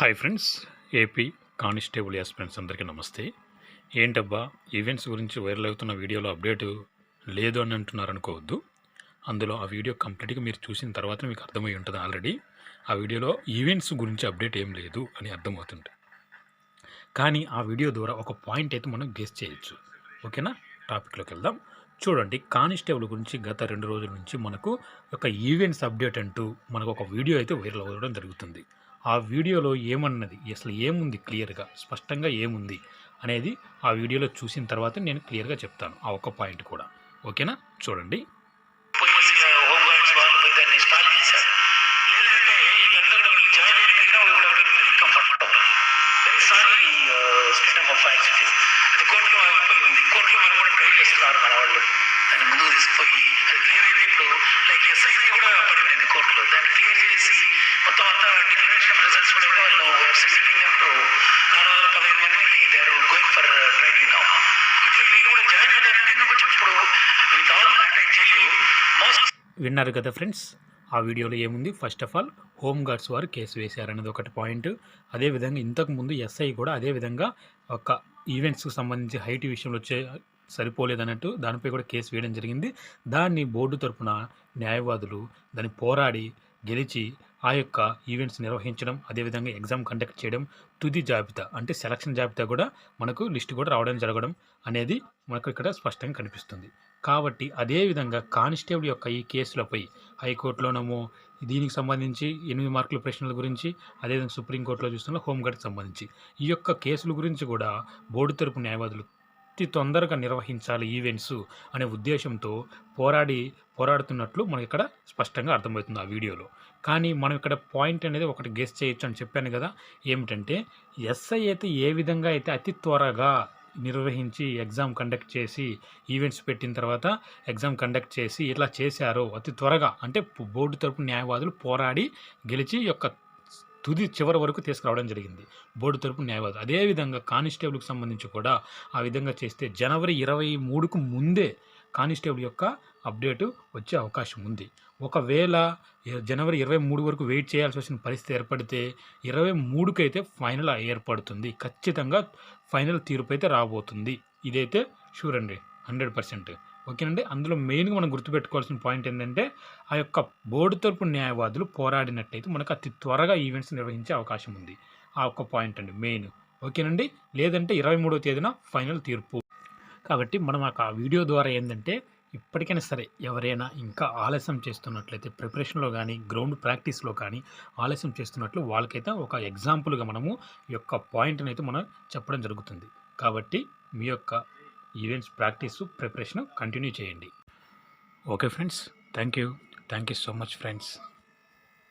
Hi friends AP constable యాస్ friends అందరికీ నమస్తే. ఏంటబ్బా ఈవెంట్స్ గురించి వైరల్ అవుతున్న వీడియోలో అప్డేట్ లేదు అని అంటున్నారు అనుకోవద్దు అందులో ఆ వీడియో కంప్లీట్గా మీరు చూసిన తర్వాత మీకు అర్థమై ఉంటుంది ఆల్రెడీ. ఆ వీడియోలో ఈవెంట్స్ గురించి అప్డేట్ ఏం లేదు అని అర్థమవుతుంది కానీ ఆ వీడియో ద్వారా ఒక పాయింట్ అయితే మనం గెస్ చేయొచ్చు. ఓకేనా? టాపిక్లోకి వెళ్దాం. చూడండి కానిస్టేబుల్ గురించి గత రెండు రోజుల నుంచి మనకు ఒక ఈవెంట్స్ అప్డేట్ అంటూ మనకు ఒక వీడియో అయితే వైరల్ అవ్వడం జరుగుతుంది. ఆ వీడియోలో ఏమన్నది? అసలు ఏముంది క్లియర్గా? స్పష్టంగా ఏముంది? అనేది ఆ వీడియోలో చూసిన తర్వాత నేను క్లియర్గా చెప్తాను. ఆ ఒక్క పాయింట్ కూడా. ఓకేనా? చూడండి. కోర్టులో ఆగిపోయి ఉంది. కోర్టులో మనం కూడా ట్రై చేస్తున్నారు మన వాళ్ళు. దాన్ని ముందుకు తీసుకుపోయి అది క్లియర్ అయితే ఇప్పుడు లైక్ ఎస్ఐది కూడా పడి ఉంది కోర్టులో. దాన్ని క్లియర్ చేసి మొత్తం అంతా డిక్లరేషన్ రిజల్ట్స్ కూడా కూడా వాళ్ళు సెండింగ్ అంటూ నాలుగు వందల పదహైదు మంది they are going for training now ఇట్లా వీళ్ళు కూడా జాయిన్ అయ్యారంటే ఇంకా కొంచెం ఇప్పుడు విత్ ఆల్ అంటే టెల్ యూ మోస్ట్ విన్నారు కదా ఫ్రెండ్స్? ఆ వీడియోలో ఏముంది? First of all home guards వారు కేసు వేశారనేది ఒకటి పాయింట్ అదేవిధంగా ఇంతకుముందు ఎస్ఐ కూడా అదేవిధంగా ఒక ఈవెంట్స్కి సంబంధించి హైట్ విషయంలో వచ్చే సరిపోలేదన్నట్టు దానిపై కూడా కేసు వేయడం జరిగింది. దాన్ని బోర్డు తరపున న్యాయవాదులు దాన్ని పోరాడి గెలిచి ఆ యొక్క ఈవెంట్స్ నిర్వహించడం అదేవిధంగా ఎగ్జామ్ కండక్ట్ చేయడం తుది జాబితా అంటే సెలక్షన్ జాబితా కూడా మనకు లిస్ట్ కూడా రావడం జరగడం అనేది మనకు ఇక్కడ స్పష్టంగా కనిపిస్తుంది. కాబట్టి అదేవిధంగా కానిస్టేబుల్ యొక్క ఈ కేసులపై హైకోర్టులోనేమో దీనికి సంబంధించి ఎనిమిది మార్కుల ప్రశ్నల గురించి అదేవిధంగా సుప్రీంకోర్టులో చూస్తున్న హోంగార్డ్కి సంబంధించి ఈ యొక్క కేసుల గురించి కూడా బోర్డు తరపు న్యాయవాదులు అతి తొందరగా నిర్వహించాలి ఈవెంట్స్ అనే ఉద్దేశంతో పోరాడి పోరాడుతున్నట్లు మనకి ఇక్కడ స్పష్టంగా అర్థమవుతుంది ఆ వీడియోలో. కానీ మనం ఇక్కడ పాయింట్ అనేది ఒకటి గెస్ చేయొచ్చు అని చెప్పాను కదా ఏమిటంటే ఎస్ఐ అయితే ఏ విధంగా అయితే అతి త్వరగా నిర్వహించి ఎగ్జామ్ కండక్ట్ చేసి ఈవెంట్స్ పెట్టిన తర్వాత ఎగ్జామ్ కండక్ట్ చేసి ఇట్లా చేశారో అతి త్వరగా అంటే బోర్డు తరపు న్యాయవాదులు పోరాడి గెలిచి యొక్క తుది చివరి వరకు తీసుకురావడం జరిగింది. బోర్డు తరపు న్యాయవాదులు అదేవిధంగా కానిస్టేబుల్కి సంబంధించి కూడా ఆ విధంగా చేస్తే జనవరి ఇరవై మూడుకు ముందే కానిస్టేబుల్ యొక్క అప్డేటు వచ్చే అవకాశం ఉంది. ఒకవేళ జనవరి ఇరవై మూడు వరకు వెయిట్ చేయాల్సి వచ్చిన పరిస్థితి ఏర్పడితే ఇరవై మూడుకు అయితే ఫైనల్ ఏర్పడుతుంది. ఖచ్చితంగా ఫైనల్ తీర్పు అయితే రాబోతుంది. ఇదైతే షూర్ అండి. Hundred percent. ఓకేనండి? అందులో మెయిన్గా మనం గుర్తుపెట్టుకోవాల్సిన పాయింట్ ఏంటంటే ఆ యొక్క బోర్డు తరపు న్యాయవాదులు పోరాడినట్టయితే మనకు అతి త్వరగా ఈవెంట్స్ నిర్వహించే అవకాశం ఉంది. ఆ ఒక్క పాయింట్ అండి మెయిన్. ఓకేనండి? లేదంటే ఇరవై మూడో తేదీన ఫైనల్ తీర్పు. కాబట్టి మనం ఆ వీడియో ద్వారా ఏంటంటే ఇప్పటికైనా సరే ఎవరైనా ఇంకా ఆలస్యం చేస్తున్నట్లయితే ప్రిపరేషన్లో కానీ గ్రౌండ్ ప్రాక్టీస్లో కానీ ఆలస్యం చేస్తున్నట్లు వాళ్ళకైతే ఒక ఎగ్జాంపుల్గా మనము ఈ యొక్క పాయింట్ని అయితే మనం చెప్పడం జరుగుతుంది. కాబట్టి మీ యొక్క ఈవెంట్స్ ప్రాక్టీస్ ప్రిపరేషన్ కంటిన్యూ చేయండి. Okay friends thank you. Thank you so much friends.